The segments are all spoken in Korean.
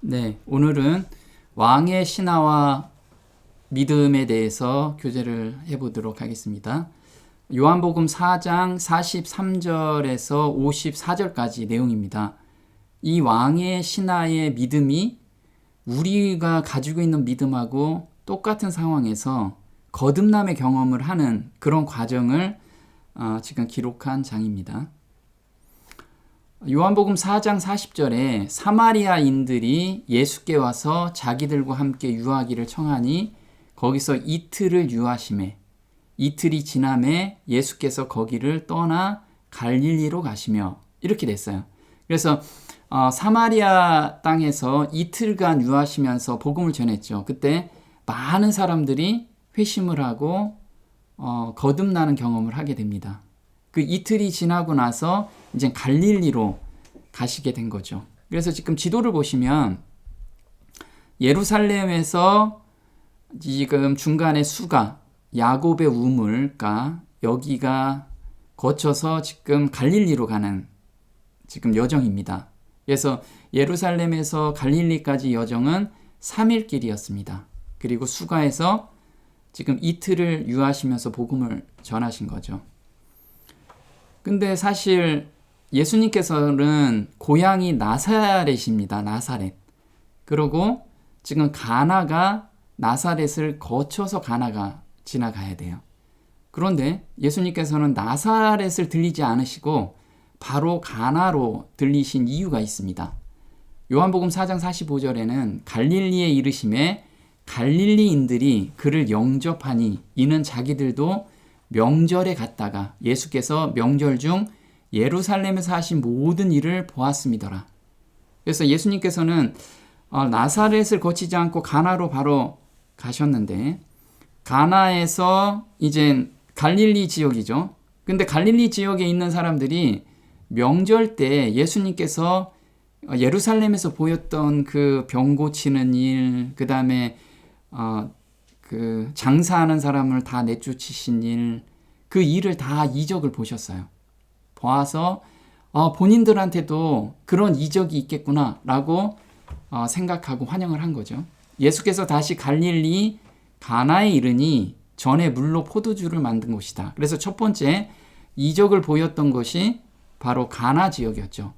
네, 오늘은 왕의 신화와 믿음에 대해서 교제를 해보도록 하겠습니다. 요한복음 4장 43절에서 54절까지 내용입니다. 이 왕의 신화의 믿음이 우리가 가지고 있는 믿음하고 똑같은 상황에서 거듭남의 경험을 하는 그런 과정을 어, 지금 기록한 장입니다. 요한복음 4장 40절에 사마리아인들이 예수께 와서 자기들과 함께 유하기를 청하니 거기서 이틀을 유하심에 이틀이 지남에 예수께서 거기를 떠나 갈릴리로 가시며 이렇게 됐어요. 그래서 어, 사마리아 땅에서 이틀간 유하시면서 복음을 전했죠. 그때 많은 사람들이 회심을 하고 어, 거듭나는 경험을 하게 됩니다. 그 이틀이 지나고 나서 이제 갈릴리로 가시게 된 거죠. 그래서 지금 지도를 보시면 예루살렘에서 지금 중간에 수가 야곱의 우물가 여기가 거쳐서 지금 갈릴리로 가는 지금 여정입니다. 그래서 예루살렘에서 갈릴리까지 여정은 3일 길이었습니다. 그리고 수가에서 지금 이틀을 유하시면서 복음을 전하신 거죠. 근데 사실 예수님께서는 고향이 나사렛입니다. 나사렛. 그리고 지금 가나가 나사렛을 거쳐서 가나가 지나가야 돼요. 그런데 예수님께서는 나사렛을 들리지 않으시고 바로 가나로 들리신 이유가 있습니다. 요한복음 4장 45절에는 갈릴리에 이르심에 갈릴리인들이 그를 영접하니 이는 자기들도 명절에 갔다가 예수께서 명절 중 예루살렘에서 하신 모든 일을 보았습니다라. 그래서 예수님께서는 어, 나사렛을 거치지 않고 가나로 바로 가셨는데 가나에서 이제 갈릴리 지역이죠. 근데 갈릴리 지역에 있는 사람들이 명절 때 예수님께서 예루살렘에서 보였던 그 병 고치는 일, 그 다음에 어, 그 장사하는 사람을 다 내쫓으신 일, 그 일을 다 이적을 보셨어요. 보아서 어, 본인들한테도 그런 이적이 있겠구나라고 어, 생각하고 환영을 한 거죠. 예수께서 다시 갈릴리 가나에 이르니 전에 물로 포도주를 만든 곳이다. 그래서 첫 번째 이적을 보였던 것이 바로 가나 지역이었죠.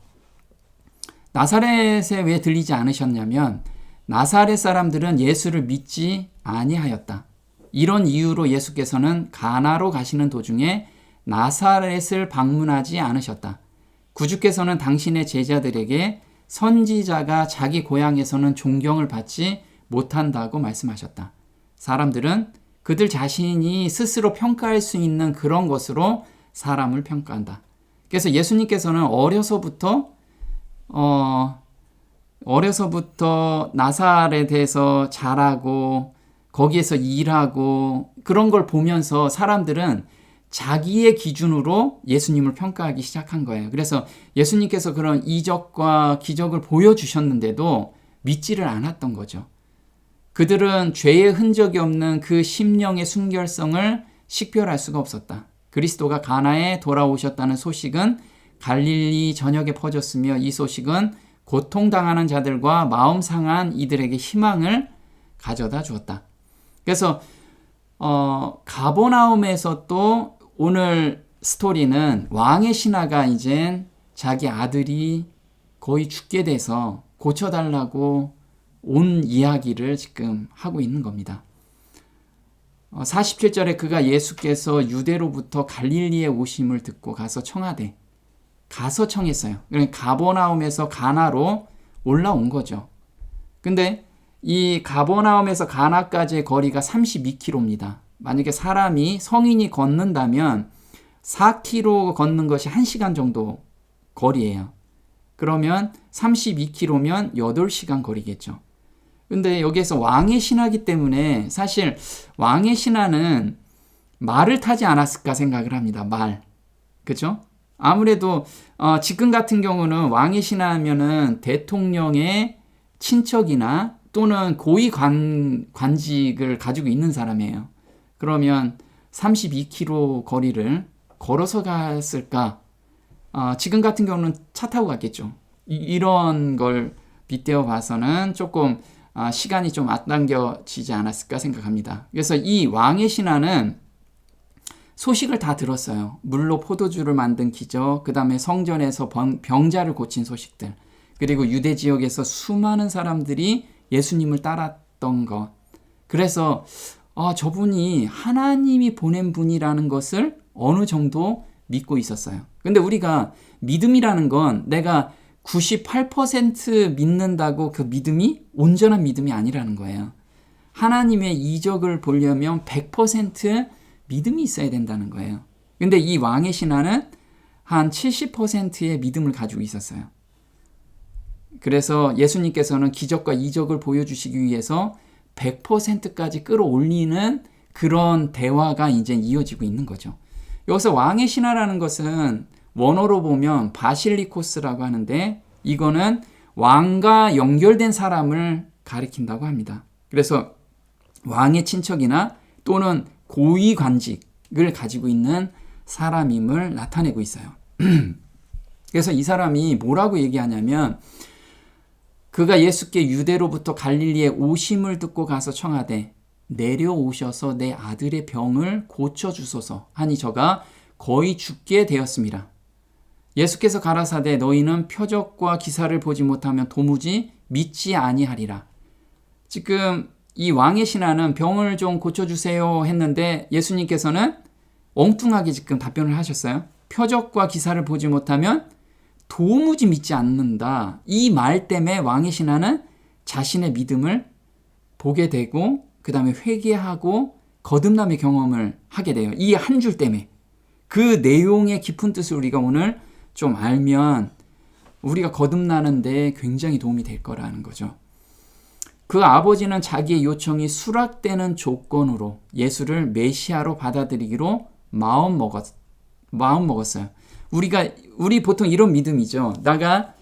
나사렛에 왜 들리지 않으셨냐면 나사렛 사람들은 예수를 믿지 아니하였다. 이런 이유로 예수께서는 가나로 가시는 도중에 나사렛을 방문하지 않으셨다. 구주께서는 당신의 제자들에게 선지자가 자기 고향에서는 존경을 받지 못한다고 말씀하셨다. 사람들은 그들 자신이 스스로 평가할 수 있는 그런 것으로 사람을 평가한다. 그래서 예수님께서는 어려서부터 어 어려서부터 나사렛에서 자라고 거기에서 일하고 그런 걸 보면서 사람들은 자기의 기준으로 예수님을 평가하기 시작한 거예요. 그래서 예수님께서 그런 이적과 기적을 보여주셨는데도 믿지를 않았던 거죠. 그들은 죄의 흔적이 없는 그 심령의 순결성을 식별할 수가 없었다. 그리스도가 가나에 돌아오셨다는 소식은 갈릴리 전역에 퍼졌으며 이 소식은 고통당하는 자들과 마음 상한 이들에게 희망을 가져다 주었다. 그래서 어, 가보나움에서 또 오늘 스토리는 왕의 신하가 이젠 자기 아들이 거의 죽게 돼서 고쳐달라고 온 이야기를 지금 하고 있는 겁니다. 47절에 어, 그가 예수께서 유대로부터 갈릴리에 오심을 듣고 가서 청하되 가서 청했어요. 그러니까 가버나움에서 가나로 올라온 거죠. 근데 이 가버나움에서 가나까지의 거리가 32km입니다. 만약에 사람이 성인이 걷는다면 4km 걷는 것이 1시간 정도 거리예요. 그러면 32km면 8시간 거리겠죠. 근데 여기에서 왕의 신하기 때문에 사실 왕의 신하는 말을 타지 않았을까 생각을 합니다. 말. 그죠? 아무래도 어, 지금 같은 경우는 왕의 신하면은 대통령의 친척이나 또는 고위 관, 관직을 가지고 있는 사람이에요. 그러면 32km 거리를 걸어서 갔을까? 어, 지금 같은 경우는 차 타고 갔겠죠. 이, 런걸 빗대어 봐서는 조금 아, 시간이 좀 앞당겨지지 않았을까 생각합니다. 그래서 이 왕의 신화는 소식을 다 들었어요. 물로 포도주를 만든 기적, 그 다음에 성전에서 병자를 고친 소식들, 그리고 유대 지역에서 수많은 사람들이 예수님을 따랐던 것. 그래서 아, 저분이 하나님이 보낸 분이라는 것을 어느 정도 믿고 있었어요. 근데 우리가 믿음이라는 건 내가 98% 믿는다고 그 믿음이 온전한 믿음이 아니라는 거예요. 하나님의 이적을 보려면 100% 믿음이 있어야 된다는 거예요. 근데 이 왕의 신화는 한 70%의 믿음을 가지고 있었어요. 그래서 예수님께서는 기적과 이적을 보여주시기 위해서 100%까지 끌어올리는 그런 대화가 이제 이어지고 있는 거죠. 여기서 왕의 신화라는 것은 원어로 보면 바실리코스라고 하는데 이거는 왕과 연결된 사람을 가리킨다고 합니다. 그래서 왕의 친척이나 또는 고위 관직을 가지고 있는 사람임을 나타내고 있어요. 그래서 이 사람이 뭐라고 얘기하냐면 그가 예수께 유대로부터 갈릴리에 오심을 듣고 가서 청하되 내려오셔서 내 아들의 병을 고쳐 주소서 하니 저가 거의 죽게 되었습니다. 예수께서 가라사대 너희는 표적과 기사를 보지 못하면 도무지 믿지 아니하리라. 지금 이 왕의 신하는 병을 좀 고쳐주세요 했는데 예수님께서는 엉뚱하게 지금 답변을 하셨어요. 표적과 기사를 보지 못하면 도무지 믿지 않는다. 이 말 때문에 왕의 신하는 자신의 믿음을 보게 되고 그 다음에 회개하고 거듭남의 경험을 하게 돼요. 이 한 줄 때문에. 그 내용의 깊은 뜻을 우리가 오늘 좀 알면 우리가 거듭나는데 굉장히 도움이 될 거라는 거죠. 그 아버지는 자기의 요청이 수락되는 조건으로 예수를 메시아로 받아들이기로 마음 먹었 마음 먹었어요. 우리가 우리 보통 이런 믿음이죠. 내가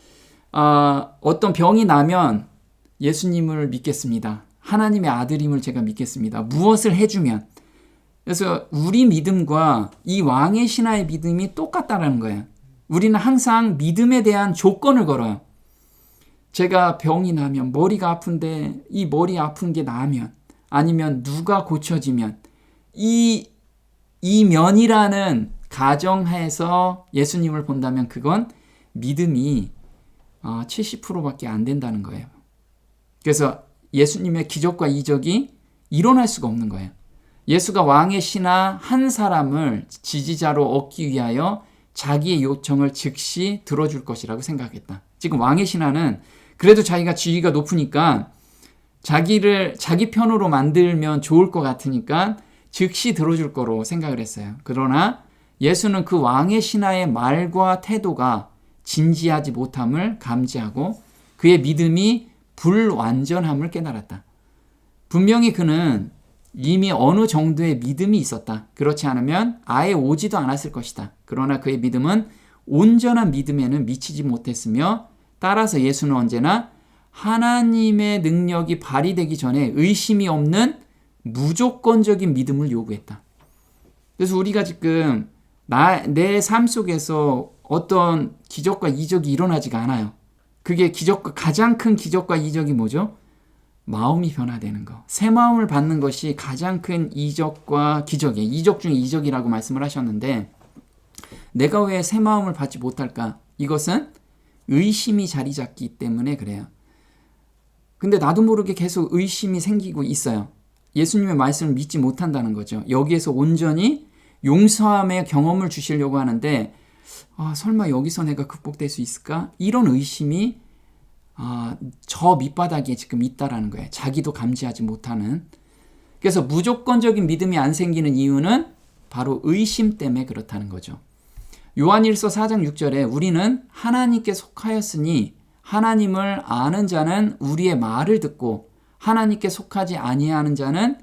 어, 어떤 병이 나면 예수님을 믿겠습니다. 하나님의 아들임을 제가 믿겠습니다. 무엇을 해주면. 그래서 우리 믿음과 이 왕의 신하의 믿음이 똑같다라는 거예요. 우리는 항상 믿음에 대한 조건을 걸어요. 제가 병이 나면 머리가 아픈데 이 머리 아픈 게 나으면 아니면 누가 고쳐지면 이, 이 면이라는 가정하에서 예수님을 본다면 그건 믿음이 70%밖에 어, 안 된다는 거예요. 그래서 예수님의 기적과 이적이 일어날 수가 없는 거예요. 예수가 왕의 신하 한 사람을 지지자로 얻기 위하여 자기의 요청을 즉시 들어줄 것이라고 생각했다. 지금 왕의 신하는 그래도 자기가 지위가 높으니까 자기를 자기 편으로 만들면 좋을 것 같으니까 즉시 들어줄 거로 생각을 했어요. 그러나 예수는 그 왕의 신하의 말과 태도가 진지하지 못함을 감지하고 그의 믿음이 불완전함을 깨달았다. 분명히 그는 이미 어느 정도의 믿음이 있었다. 그렇지 않으면 아예 오지도 않았을 것이다. 그러나 그의 믿음은 온전한 믿음에는 미치지 못했으며 따라서 예수는 언제나 하나님의 능력이 발휘되기 전에 의심이 없는 무조건적인 믿음을 요구했다. 그래서 우리가 지금 내 삶 속에서 어떤 기적과 이적이 일어나지가 않아요. 그게 기적과 가장 큰 기적과 이적이 뭐죠? 마음이 변화되는 거. 새 마음을 받는 것이 가장 큰 이적과 기적이에요. 이적 중에 이적이라고 말씀을 하셨는데 내가 왜 새 마음을 받지 못할까? 이것은 의심이 자리 잡기 때문에 그래요. 근데 나도 모르게 계속 의심이 생기고 있어요. 예수님의 말씀을 믿지 못한다는 거죠. 여기에서 온전히 용서함의 경험을 주시려고 하는데 아, 설마 여기서 내가 극복될 수 있을까? 이런 의심이 아, 저 밑바닥에 지금 있다라는 거예요. 자기도 감지하지 못하는. 그래서 무조건적인 믿음이 안 생기는 이유는 바로 의심 때문에 그렇다는 거죠. 요한일서 4장 6절에 우리는 하나님께 속하였으니 하나님을 아는 자는 우리의 말을 듣고 하나님께 속하지 아니하는 자는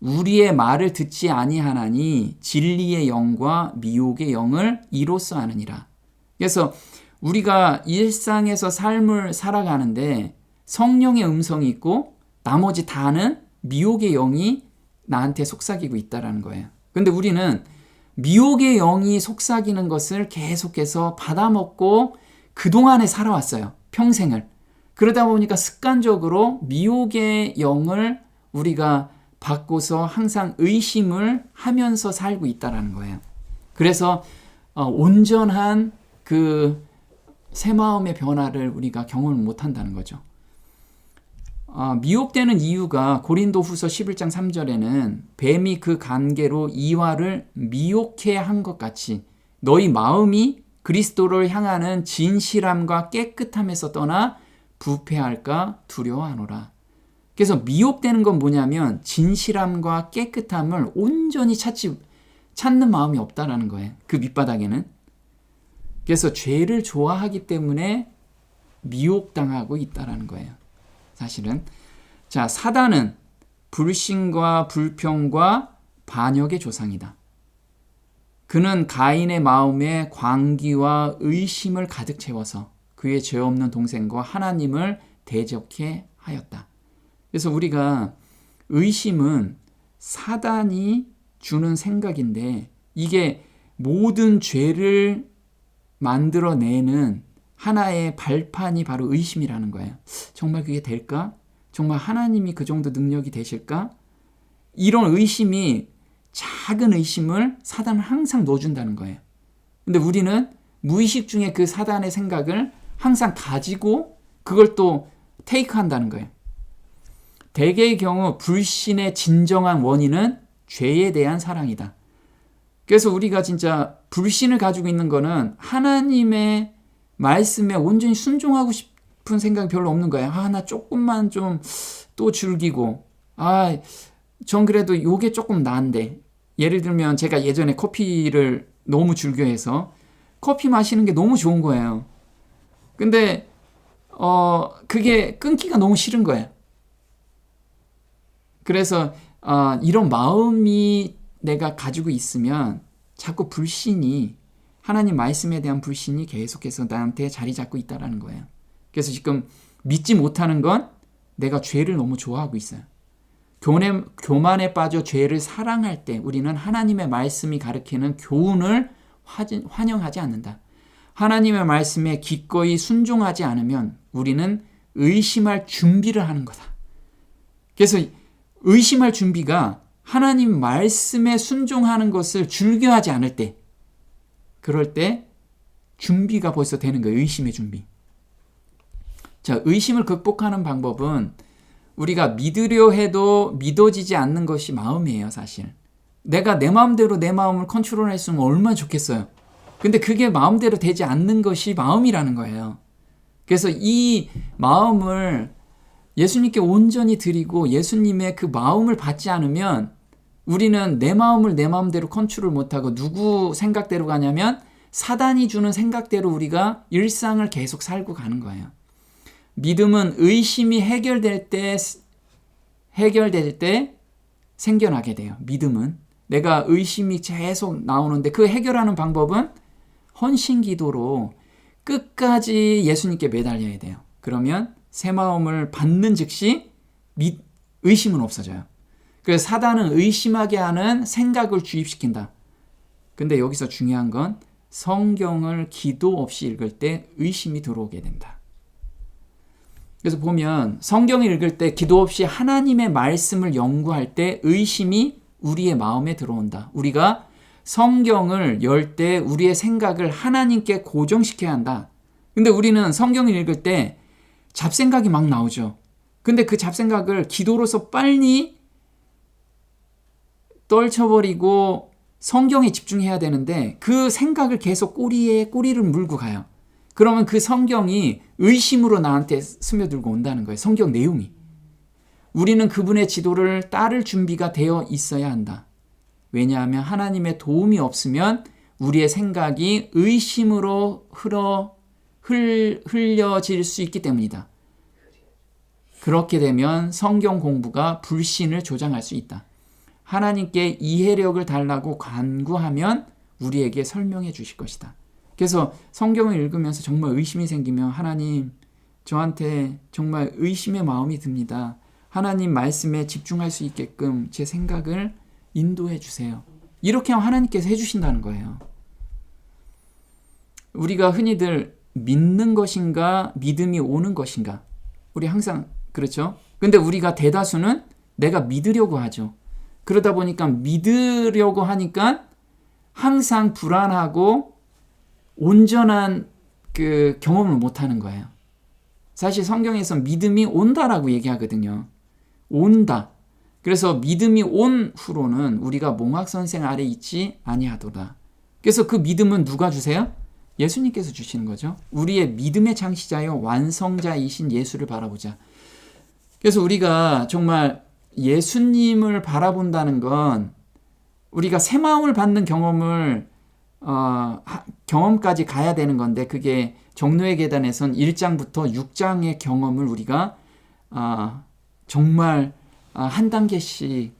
우리의 말을 듣지 아니하나니 진리의 영과 미혹의 영을 이로써 아느니라. 그래서 우리가 일상에서 삶을 살아가는데 성령의 음성이 있고 나머지 다는 미혹의 영이 나한테 속삭이고 있다라는 거예요. 근데 우리는 미혹의 영이 속삭이는 것을 계속해서 받아먹고 그동안에 살아왔어요. 평생을. 그러다 보니까 습관적으로 미혹의 영을 우리가 받고서 항상 의심을 하면서 살고 있다라는 거예요. 그래서 어, 온전한 그 새 마음의 변화를 우리가 경험을 못 한다는 거죠. 어, 미혹되는 이유가 고린도 후서 11장 3절에는 뱀이 그 관계로 이와를 미혹해 한 것 같이 너희 마음이 그리스도를 향하는 진실함과 깨끗함에서 떠나 부패할까 두려워하노라. 그래서 미혹되는 건 뭐냐면 진실함과 깨끗함을 온전히 찾지 찾는 마음이 없다라는 거예요. 그 밑바닥에는. 그래서 죄를 좋아하기 때문에 미혹당하고 있다라는 거예요. 사실은 자 사단은 불신과 불평과 반역의 조상이다. 그는 가인의 마음에 광기와 의심을 가득 채워서 그의 죄 없는 동생과 하나님을 대적해 하였다. 그래서 우리가 의심은 사단이 주는 생각인데 이게 모든 죄를 만들어내는 하나의 발판이 바로 의심이라는 거예요. 정말 그게 될까? 정말 하나님이 그 정도 능력이 되실까? 이런 의심이 작은 의심을 사단은 항상 넣어준다는 거예요. 근데 우리는 무의식 중에 그 사단의 생각을 항상 가지고 그걸 또 테이크 한다는 거예요. 대개의 경우 불신의 진정한 원인은 죄에 대한 사랑이다. 그래서 우리가 진짜 불신을 가지고 있는 거는 하나님의 말씀에 온전히 순종하고 싶은 생각이 별로 없는 거예요. 아, 나 조금만 좀 또 즐기고, 아, 전 그래도 요게 조금 나은데. 예를 들면 제가 예전에 커피를 너무 즐겨해서 커피 마시는 게 너무 좋은 거예요. 근데, 어, 그게 끊기가 너무 싫은 거예요. 그래서, 어, 이런 마음이 내가 가지고 있으면 자꾸 불신이 하나님 말씀에 대한 불신이 계속해서 나한테 자리 잡고 있다라는 거예요. 그래서 지금 믿지 못하는 건 내가 죄를 너무 좋아하고 있어요. 교내, 교만에 빠져 죄를 사랑할 때 우리는 하나님의 말씀이 가르치는 교훈을 환영하지 않는다. 하나님의 말씀에 기꺼이 순종하지 않으면 우리는 의심할 준비를 하는 거다. 그래서 의심할 준비가 하나님 말씀에 순종하는 것을 즐겨하지 않을 때, 그럴 때 준비가 벌써 되는 거예요. 의심의 준비. 자, 의심을 극복하는 방법은 우리가 믿으려 해도 믿어지지 않는 것이 마음이에요, 사실. 내가 내 마음대로 내 마음을 컨트롤 했으면 얼마나 좋겠어요. 근데 그게 마음대로 되지 않는 것이 마음이라는 거예요. 그래서 이 마음을 예수님께 온전히 드리고 예수님의 그 마음을 받지 않으면 우리는 내 마음을 내 마음대로 컨트롤 못하고 누구 생각대로 가냐면 사단이 주는 생각대로 우리가 일상을 계속 살고 가는 거예요. 믿음은 의심이 해결될 때 해결될 때 생겨나게 돼요. 믿음은 내가 의심이 계속 나오는데 그 해결하는 방법은 헌신 기도로 끝까지 예수님께 매달려야 돼요. 그러면 새 마음을 받는 즉시 의심은 없어져요. 그래서 사단은 의심하게 하는 생각을 주입시킨다. 근데 여기서 중요한 건 성경을 기도 없이 읽을 때 의심이 들어오게 된다. 그래서 보면 성경을 읽을 때 기도 없이 하나님의 말씀을 연구할 때 의심이 우리의 마음에 들어온다. 우리가 성경을 열 때 우리의 생각을 하나님께 고정시켜야 한다. 근데 우리는 성경을 읽을 때 잡생각이 막 나오죠. 근데 그 잡생각을 기도로서 빨리 떨쳐버리고 성경에 집중해야 되는데 그 생각을 계속 꼬리에 꼬리를 물고 가요. 그러면 그 성경이 의심으로 나한테 스며들고 온다는 거예요. 성경 내용이. 우리는 그분의 지도를 따를 준비가 되어 있어야 한다. 왜냐하면 하나님의 도움이 없으면 우리의 생각이 의심으로 흘러 흘, 흘려질 수 있기 때문이다. 그렇게 되면 성경 공부가 불신을 조장할 수 있다. 하나님께 이해력을 달라고 간구하면 우리에게 설명해 주실 것이다. 그래서 성경을 읽으면서 정말 의심이 생기면 하나님 저한테 정말 의심의 마음이 듭니다. 하나님 말씀에 집중할 수 있게끔 제 생각을 인도해 주세요. 이렇게 하면 하나님께서 해주신다는 거예요. 우리가 흔히들 믿는 것인가, 믿음이 오는 것인가. 우리 항상 그렇죠? 근데 우리가 대다수는 내가 믿으려고 하죠. 그러다 보니까 믿으려고 하니까 항상 불안하고 온전한 그 경험을 못 하는 거예요. 사실 성경에서 믿음이 온다라고 얘기하거든요. 온다. 그래서 믿음이 온 후로는 우리가 몽학 선생 아래 있지 아니하도다. 그래서 그 믿음은 누가 주세요? 예수님께서 주시는 거죠. 우리의 믿음의 창시자요 완성자이신 예수를 바라보자. 그래서 우리가 정말 예수님을 바라본다는 건 우리가 새 마음을 받는 경험을 어, 경험까지 가야 되는 건데 그게 정노의 계단에선 1장부터 6장의 경험을 우리가 어, 정말 어, 한 단계씩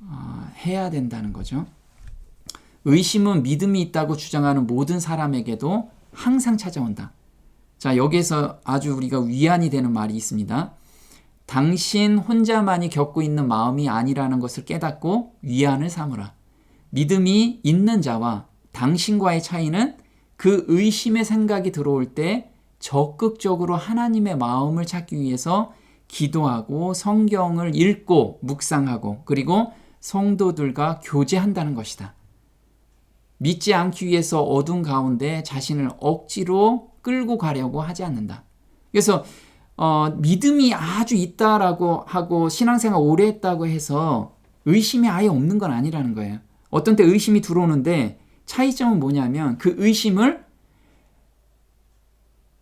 어, 해야 된다는 거죠. 의심은 믿음이 있다고 주장하는 모든 사람에게도 항상 찾아온다. 자, 여기에서 아주 우리가 위안이 되는 말이 있습니다. 당신 혼자만이 겪고 있는 마음이 아니라는 것을 깨닫고 위안을 삼으라. 믿음이 있는 자와 당신과의 차이는 그 의심의 생각이 들어올 때 적극적으로 하나님의 마음을 찾기 위해서 기도하고 성경을 읽고 묵상하고 그리고 성도들과 교제한다는 것이다. 믿지 않기 위해서 어둠 가운데 자신을 억지로 끌고 가려고 하지 않는다. 그래서 어, 믿음이 아주 있다라고 하고 신앙생활 오래 했다고 해서 의심이 아예 없는 건 아니라는 거예요. 어떤 때 의심이 들어오는데 차이점은 뭐냐면 그 의심을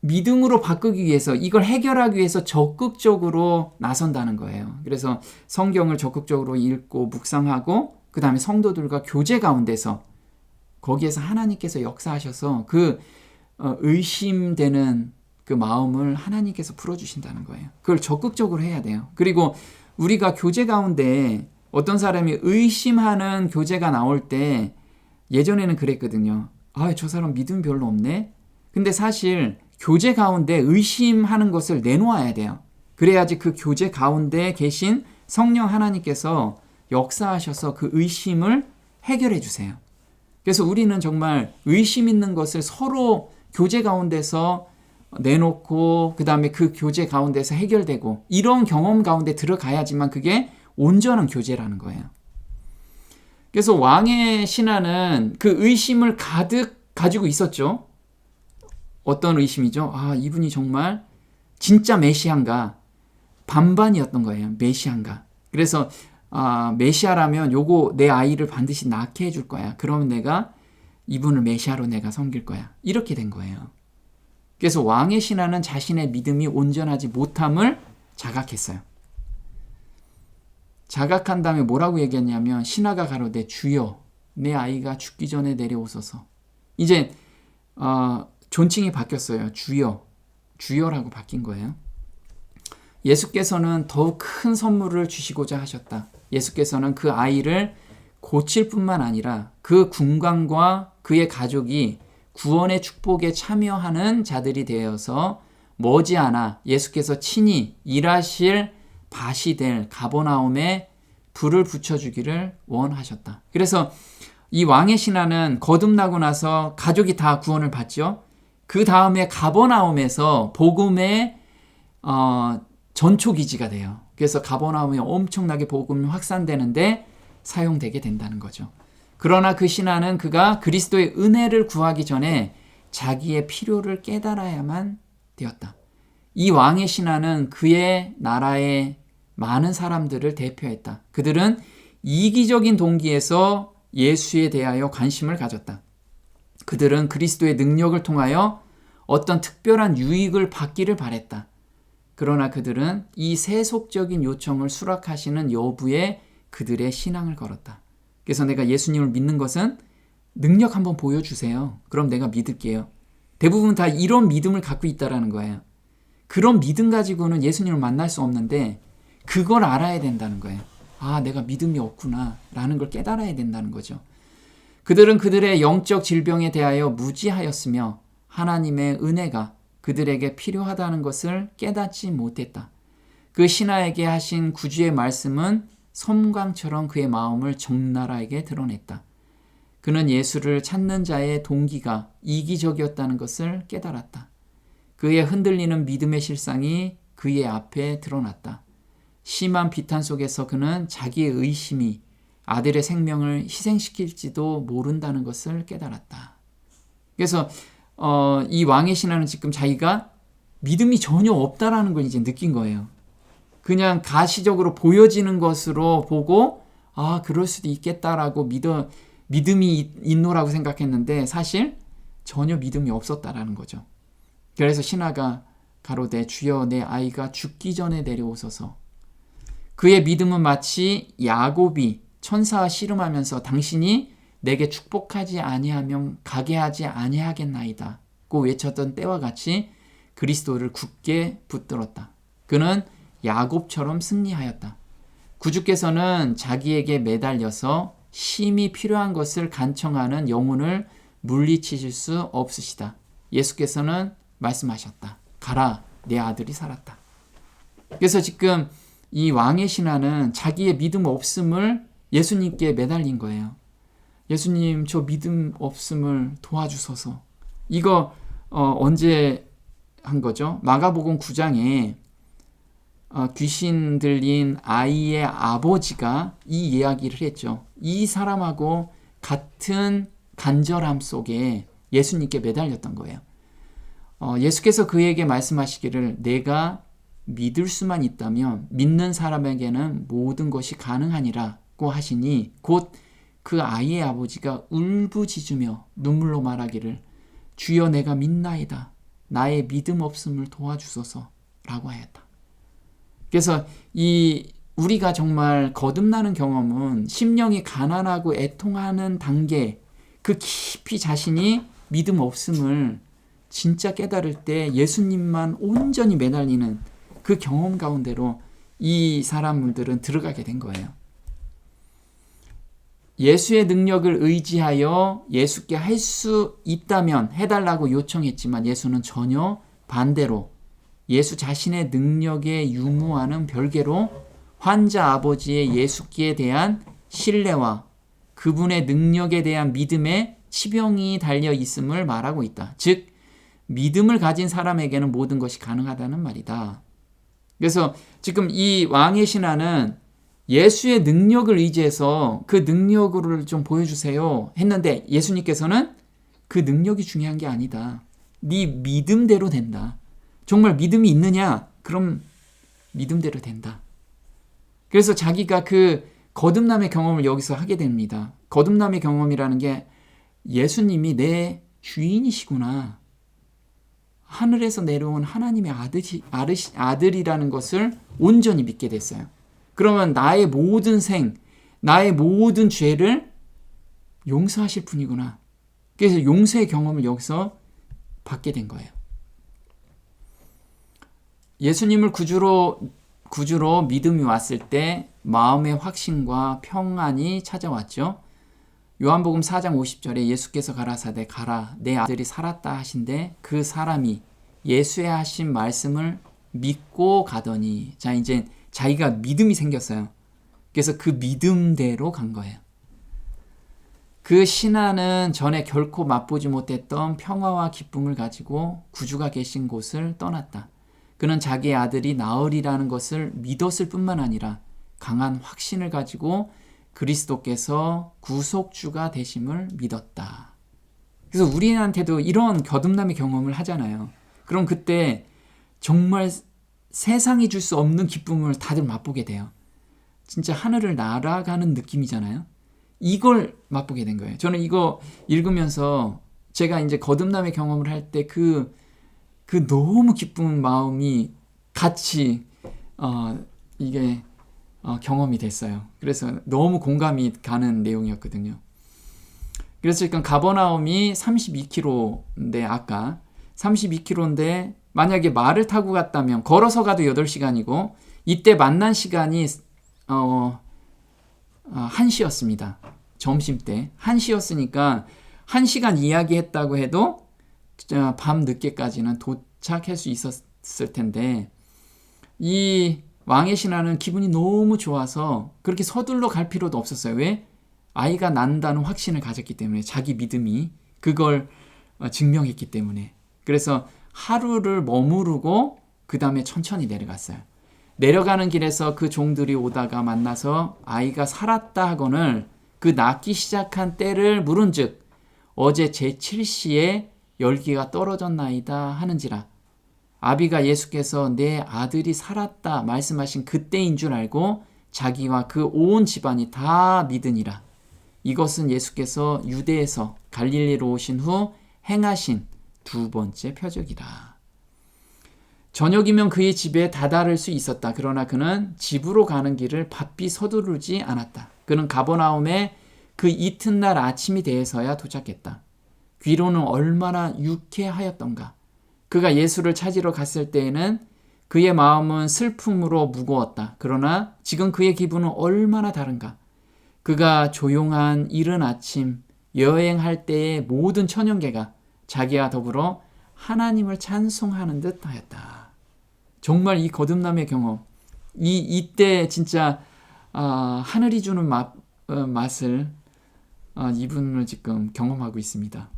믿음으로 바꾸기 위해서 이걸 해결하기 위해서 적극적으로 나선다는 거예요. 그래서 성경을 적극적으로 읽고 묵상하고 그 다음에 성도들과 교제 가운데서 거기에서 하나님께서 역사하셔서 그 어, 의심되는 그 마음을 하나님께서 풀어주신다는 거예요. 그걸 적극적으로 해야 돼요. 그리고 우리가 교제 가운데 어떤 사람이 의심하는 교제가 나올 때 예전에는 그랬거든요. 아, 저 사람 믿음 별로 없네. 근데 사실 교제 가운데 의심하는 것을 내놓아야 돼요. 그래야지 그 교제 가운데 계신 성령 하나님께서 역사하셔서 그 의심을 해결해 주세요. 그래서 우리는 정말 의심 있는 것을 서로 교제 가운데서 내놓고 그 다음에 그 교제 가운데서 해결되고 이런 경험 가운데 들어가야지만 그게 온전한 교제라는 거예요. 그래서 왕의 신하는 그 의심을 가득 가지고 있었죠. 어떤 의심이죠? 아, 이분이 정말 진짜 메시아인가? 반반이었던 거예요. 메시아인가? 그래서 아, 메시아라면 요거 내 아이를 반드시 낳게 해줄 거야. 그러면 내가 이분을 메시아로 내가 섬길 거야. 이렇게 된 거예요. 그래서 왕의 신하는 자신의 믿음이 온전하지 못함을 자각했어요. 자각한 다음에 뭐라고 얘기했냐면 신하가 가로되 주여 내 아이가 죽기 전에 내려오소서. 이제 어, 존칭이 바뀌었어요. 주여 주여라고 바뀐 거예요. 예수께서는 더욱 큰 선물을 주시고자 하셨다. 예수께서는 그 아이를 고칠 뿐만 아니라 그 군관과 그의 가족이 구원의 축복에 참여하는 자들이 되어서 머지않아 예수께서 친히 일하실 밭이 될 가버나움에 불을 붙여주기를 원하셨다. 그래서 이 왕의 신하는 거듭나고 나서 가족이 다 구원을 받죠. 그 다음에 가버나움에서 복음의 어, 전초 기지가 돼요. 그래서 가버나움에 엄청나게 복음이 확산되는데 사용되게 된다는 거죠. 그러나 그 신하는 그가 그리스도의 은혜를 구하기 전에 자기의 필요를 깨달아야만 되었다. 이 왕의 신하는 그의 나라의 많은 사람들을 대표했다. 그들은 이기적인 동기에서 예수에 대하여 관심을 가졌다. 그들은 그리스도의 능력을 통하여 어떤 특별한 유익을 받기를 바랬다. 그러나 그들은 이 세속적인 요청을 수락하시는 여부에 그들의 신앙을 걸었다. 그래서 내가 예수님을 믿는 것은 능력 한번 보여주세요. 그럼 내가 믿을게요. 대부분 다 이런 믿음을 갖고 있다라는 거예요. 그런 믿음 가지고는 예수님을 만날 수 없는데 그걸 알아야 된다는 거예요. 아, 내가 믿음이 없구나. 라는 걸 깨달아야 된다는 거죠. 그들은 그들의 영적 질병에 대하여 무지하였으며 하나님의 은혜가 그들에게 필요하다는 것을 깨닫지 못했다. 그 신하에게 하신 구주의 말씀은 섬광처럼 그의 마음을 적나라하게 드러냈다. 그는 예수를 찾는 자의 동기가 이기적이었다는 것을 깨달았다. 그의 흔들리는 믿음의 실상이 그의 앞에 드러났다. 심한 비탄 속에서 그는 자기의 의심이 아들의 생명을 희생시킬지도 모른다는 것을 깨달았다. 그래서 어, 이 왕의 신하는 지금 자기가 믿음이 전혀 없다라는 걸 이제 느낀 거예요. 그냥 가시적으로 보여지는 것으로 보고 아 그럴 수도 있겠다라고 믿어 믿음이 있노라고 생각했는데 사실 전혀 믿음이 없었다라는 거죠. 그래서 신하가 가로되 주여 내 아이가 죽기 전에 내려오소서. 그의 믿음은 마치 야곱이 천사와 씨름하면서 당신이 내게 축복하지 아니하면 가게 하지 아니하겠나이다. 고 외쳤던 때와 같이 그리스도를 굳게 붙들었다. 그는 야곱처럼 승리하였다. 구주께서는 자기에게 매달려서 심히 필요한 것을 간청하는 영혼을 물리치실 수 없으시다. 예수께서는 말씀하셨다. 가라, 내 아들이 살았다. 그래서 지금 이 왕의 신하는 자기의 믿음 없음을 예수님께 매달린 거예요. 예수님, 저 믿음 없음을 도와주소서. 이거 어, 언제 한 거죠? 마가복음 9장에 어, 귀신 들린 아이의 아버지가 이 이야기를 했죠. 이 사람하고 같은 간절함 속에 예수님께 매달렸던 거예요. 어, 예수께서 그에게 말씀하시기를 내가 믿을 수만 있다면 믿는 사람에게는 모든 것이 가능하니라고 하시니 곧 그 아이의 아버지가 울부짖으며 눈물로 말하기를 주여 내가 믿나이다. 나의 믿음 없음을 도와주소서 라고 하였다. 그래서 이 우리가 정말 거듭나는 경험은 심령이 가난하고 애통하는 단계 그 깊이 자신이 믿음 없음을 진짜 깨달을 때 예수님만 온전히 매달리는 그 경험 가운데로 이 사람들은 들어가게 된 거예요. 예수의 능력을 의지하여 예수께 할 수 있다면 해달라고 요청했지만 예수는 전혀 반대로 예수 자신의 능력에 유무하는 별개로 환자 아버지의 예수기에 대한 신뢰와 그분의 능력에 대한 믿음에 치병이 달려 있음을 말하고 있다. 즉, 믿음을 가진 사람에게는 모든 것이 가능하다는 말이다. 그래서 지금 이 왕의 신하는 예수의 능력을 의지해서 그 능력을 좀 보여주세요 했는데 예수님께서는 그 능력이 중요한 게 아니다. 네 믿음대로 된다. 정말 믿음이 있느냐? 그럼 믿음대로 된다. 그래서 자기가 그 거듭남의 경험을 여기서 하게 됩니다. 거듭남의 경험이라는 게 예수님이 내 주인이시구나. 하늘에서 내려온 하나님의 아들이, 아들이라는 것을 온전히 믿게 됐어요. 그러면 나의 모든 생, 나의 모든 죄를 용서하실 분이구나. 그래서 용서의 경험을 여기서 받게 된 거예요. 예수님을 구주로 구주로 믿음이 왔을 때 마음의 확신과 평안이 찾아왔죠. 요한복음 4장 50절에 예수께서 가라사대 가라 내 아들이 살았다 하신데 그 사람이 예수의 하신 말씀을 믿고 가더니 자 이제 자기가 믿음이 생겼어요. 그래서 그 믿음대로 간 거예요. 그 신하는 전에 결코 맛보지 못했던 평화와 기쁨을 가지고 구주가 계신 곳을 떠났다. 그는 자기의 아들이 나으리라는 것을 믿었을 뿐만 아니라 강한 확신을 가지고 그리스도께서 구속주가 되심을 믿었다. 그래서 우리한테도 이런 거듭남의 경험을 하잖아요. 그럼 그때 정말 세상이 줄 수 없는 기쁨을 다들 맛보게 돼요. 진짜 하늘을 날아가는 느낌이잖아요. 이걸 맛보게 된 거예요. 저는 이거 읽으면서 제가 이제 거듭남의 경험을 할 때 그, 그 너무 기쁜 마음이 같이, 어, 이게, 어, 경험이 됐어요. 그래서 너무 공감이 가는 내용이었거든요. 그래서 지금 가버나움이 32km인데, 아까 32km인데, 만약에 말을 타고 갔다면 걸어서 가도 8시간이고 이때 만난 시간이 어, 어 1시였습니다. 점심 때 1시였으니까 1시간 이야기했다고 해도 밤 늦게까지는 도착할 수 있었을 텐데 이 왕의 신하는 기분이 너무 좋아서 그렇게 서둘러 갈 필요도 없었어요. 왜? 아이가 난다는 확신을 가졌기 때문에 자기 믿음이 그걸 어, 증명했기 때문에 그래서 하루를 머무르고 그 다음에 천천히 내려갔어요. 내려가는 길에서 그 종들이 오다가 만나서 아이가 살았다 하거늘 그 낳기 시작한 때를 물은즉 어제 제7시에 열기가 떨어졌나이다 하는지라 아비가 예수께서 내 아들이 살았다 말씀하신 그때인 줄 알고 자기와 그 온 집안이 다 믿으니라. 이것은 예수께서 유대에서 갈릴리로 오신 후 행하신 두 번째 표적이라. 저녁이면 그의 집에 다다를 수 있었다. 그러나 그는 집으로 가는 길을 바삐 서두르지 않았다. 그는 가버나움에 그 이튿날 아침이 되어서야 도착했다. 귀로는 얼마나 유쾌하였던가. 그가 예수를 찾으러 갔을 때에는 그의 마음은 슬픔으로 무거웠다. 그러나 지금 그의 기분은 얼마나 다른가. 그가 조용한 이른 아침 여행할 때의 모든 천연계가 자기와 더불어 하나님을 찬송하는 듯 하였다. 정말 이 거듭남의 경험, 이, 이때 진짜, 아, 하늘이 주는 맛, 어, 맛을 아, 이분을 지금 경험하고 있습니다.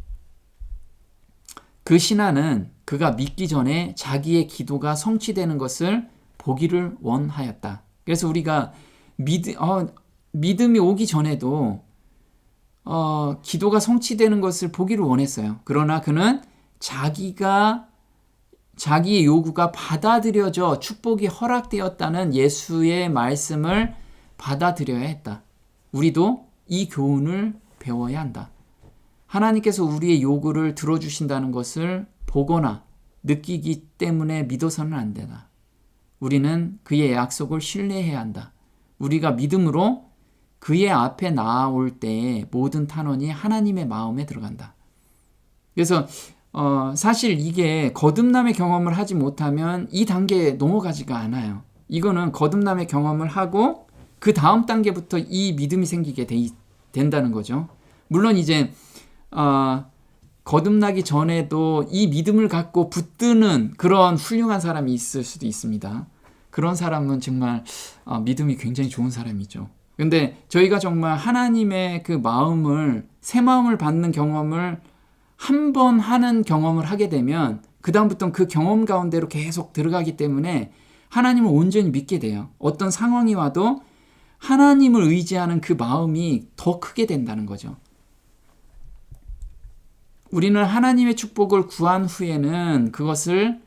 그 신하는 그가 믿기 전에 자기의 기도가 성취되는 것을 보기를 원하였다. 그래서 우리가 믿, 어, 믿음이 오기 전에도 어, 기도가 성취되는 것을 보기를 원했어요. 그러나 그는 자기가 자기의 요구가 받아들여져 축복이 허락되었다는 예수의 말씀을 받아들여야 했다. 우리도 이 교훈을 배워야 한다. 하나님께서 우리의 요구를 들어주신다는 것을 보거나 느끼기 때문에 믿어서는 안 되다. 우리는 그의 약속을 신뢰해야 한다. 우리가 믿음으로 그의 앞에 나아올 때에 모든 탄원이 하나님의 마음에 들어간다. 그래서 어, 사실 이게 거듭남의 경험을 하지 못하면 이 단계에 넘어가지가 않아요. 이거는 거듭남의 경험을 하고 그 다음 단계부터 이 믿음이 생기게 돼, 된다는 거죠. 물론 이제 어, 거듭나기 전에도 이 믿음을 갖고 붙드는 그런 훌륭한 사람이 있을 수도 있습니다. 그런 사람은 정말 어, 믿음이 굉장히 좋은 사람이죠. 근데 저희가 정말 하나님의 그 마음을 새 마음을 받는 경험을 한 번 하는 경험을 하게 되면 그다음부터는 그 경험 가운데로 계속 들어가기 때문에 하나님을 온전히 믿게 돼요. 어떤 상황이 와도 하나님을 의지하는 그 마음이 더 크게 된다는 거죠. 우리는 하나님의 축복을 구한 후에는 그것을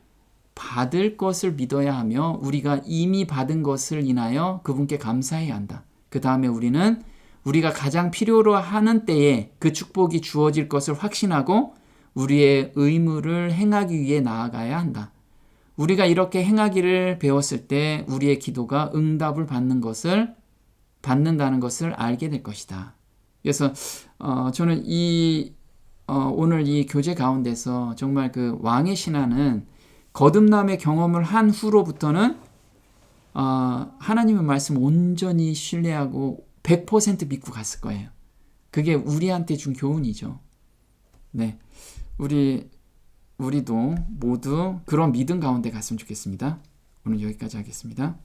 받을 것을 믿어야 하며 우리가 이미 받은 것을 인하여 그분께 감사해야 한다. 그 다음에 우리는 우리가 가장 필요로 하는 때에 그 축복이 주어질 것을 확신하고 우리의 의무를 행하기 위해 나아가야 한다. 우리가 이렇게 행하기를 배웠을 때 우리의 기도가 응답을 받는 것을 받는다는 것을 알게 될 것이다. 그래서 어, 저는 이 어, 오늘 이 교재 가운데서 정말 그 왕의 신하는 거듭남의 경험을 한 후로부터는 어, 하나님의 말씀 온전히 신뢰하고 100% 믿고 갔을 거예요. 그게 우리한테 준 교훈이죠. 네. 우리, 우리도 모두 그런 믿음 가운데 갔으면 좋겠습니다. 오늘 여기까지 하겠습니다.